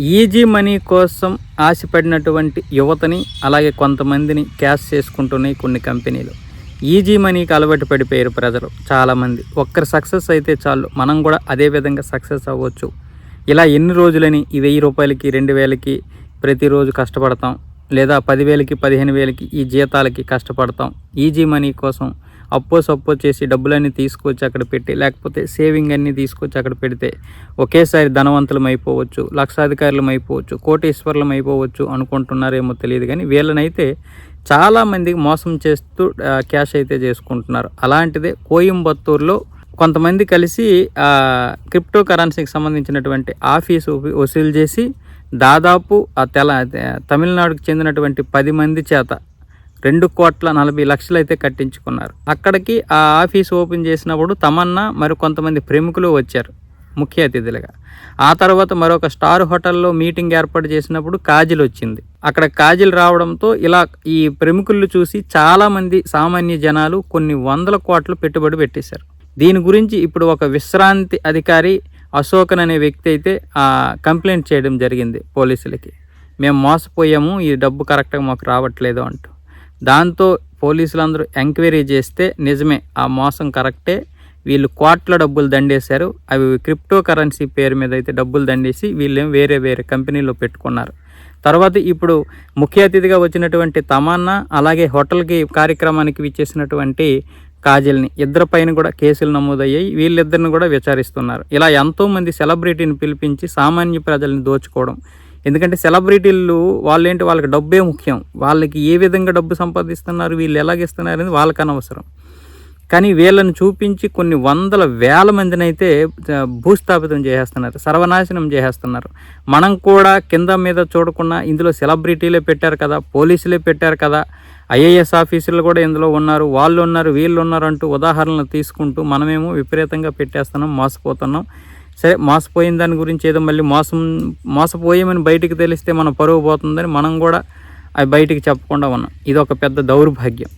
Easy money కోసం ఆశపడినటువంటి యువతని అలాగే కొంతమందిని క్యాష్ చేసుకుంటున్నాయి కొన్ని కంపెనీలు. ఈజీ మనీకి అలవాటు పడిపోయారు ప్రజలు చాలామంది. ఒక్కరు సక్సెస్ అయితే చాలు. మనం కూడా అదే విధంగా సక్సెస్ అవ్వచ్చు. ఇలా ఎన్ని రోజులని ఈ వెయ్యి రూపాయలకి రెండు వేలకి ప్రతిరోజు కష్టపడతాం? లేదా పదివేలకి పదిహేను వేలకి ఈ జీతాలకి కష్టపడతాం? ఈజీ మనీ కోసం అప్పో సప్పో చేసి డబ్బులన్నీ తీసుకొచ్చి అక్కడ పెట్టి లేకపోతే సేవింగ్ అన్నీ తీసుకొచ్చి అక్కడ పెడితే ఒకేసారి ధనవంతులం అయిపోవచ్చు లక్షాధికారులం అయిపోవచ్చు కోటీశ్వరులం అయిపోవచ్చు అనుకుంటున్నారేమో తెలియదు కానీ వీళ్ళనైతే చాలామందికి మోసం చేస్తూ క్యాష్ అయితే చేసుకుంటున్నారు. అలాంటిదే కోయంబత్తూరులో కొంతమంది కలిసి క్రిప్టో కరెన్సీకి సంబంధించినటువంటి ఆఫీసు వసూలు చేసి దాదాపు ఆ తెల తమిళనాడుకు చెందినటువంటి పది మంది చేత రెండు కోట్ల నలభై లక్షలు అయితే కట్టించుకున్నారు. అక్కడికి ఆ ఆఫీస్ ఓపెన్ చేసినప్పుడు తమన్నా మరి కొంతమంది ప్రముఖులు వచ్చారు ముఖ్య అతిథులుగా. ఆ తర్వాత మరొక స్టార్ హోటల్లో మీటింగ్ ఏర్పాటు చేసినప్పుడు కాజిల్ వచ్చింది. అక్కడ కాజిల్ రావడంతో ఇలా ఈ ప్రముఖులు చూసి చాలామంది సామాన్య జనాలు కొన్ని వందల కోట్లు పెట్టుబడి పెట్టేశారు. దీని గురించి ఇప్పుడు ఒక విశ్రాంతి అధికారి అశోకన్ అనే వ్యక్తి అయితే కంప్లైంట్ చేయడం జరిగింది పోలీసులకి. మేము మోసపోయాము ఈ డబ్బు కరెక్ట్గా మాకు రావట్లేదు అంటూ. దాంతో పోలీసులందరూ ఎంక్వైరీ చేస్తే నిజమే ఆ మోసం కరెక్టే. వీళ్ళు కోట్ల డబ్బులు దండేశారు. అవి క్రిప్టో కరెన్సీ పేరు మీద అయితే డబ్బులు దండేసి వీళ్ళేం వేరే వేరే కంపెనీలో పెట్టుకున్నారు. తర్వాత ఇప్పుడు ముఖ్య అతిథిగా వచ్చినటువంటి తమన్నా అలాగే హోటల్కి కార్యక్రమానికి విచ్చేసినటువంటి కాజల్ని ఇద్దరి పైన కూడా కేసులు నమోదయ్యాయి. వీళ్ళిద్దరిని కూడా విచారిస్తున్నారు. ఇలా ఎంతోమంది సెలబ్రిటీని పిలిపించి సామాన్య ప్రజల్ని దోచుకోవడం ఎందుకంటే సెలబ్రిటీలు వాళ్ళేంటి వాళ్ళకి డబ్బే ముఖ్యం. వాళ్ళకి ఏ విధంగా డబ్బు సంపాదిస్తున్నారు వీళ్ళు ఎలాగిస్తున్నారు అనేది వాళ్ళకి అనవసరం కానీ వీళ్ళని చూపించి కొన్ని వందల వేల మందిని అయితే భూస్థాపితం చేసేస్తున్నారు సర్వనాశనం చేసేస్తున్నారు. మనం కూడా కింద మీద చూడకుండా ఇందులో సెలబ్రిటీలే పెట్టారు కదా పోలీసులే పెట్టారు కదా ఐఏఎస్ ఆఫీసర్లు కూడా ఇందులో ఉన్నారు వాళ్ళు ఉన్నారు వీళ్ళు ఉన్నారు అంటూ ఉదాహరణలు తీసుకుంటూ మనమేమో విపరీతంగా పెట్టేస్తున్నాం మోసపోతున్నాం. సరే మోసపోయిన దాని గురించి ఏదో మళ్ళీ మోసం మోసపోయామని బయటికి తెలిస్తే మన పరువు పోతుందని మనం కూడా అవి బయటికి చెప్పకుండా ఉన్నాం. ఇది ఒక పెద్ద దౌర్భాగ్యం.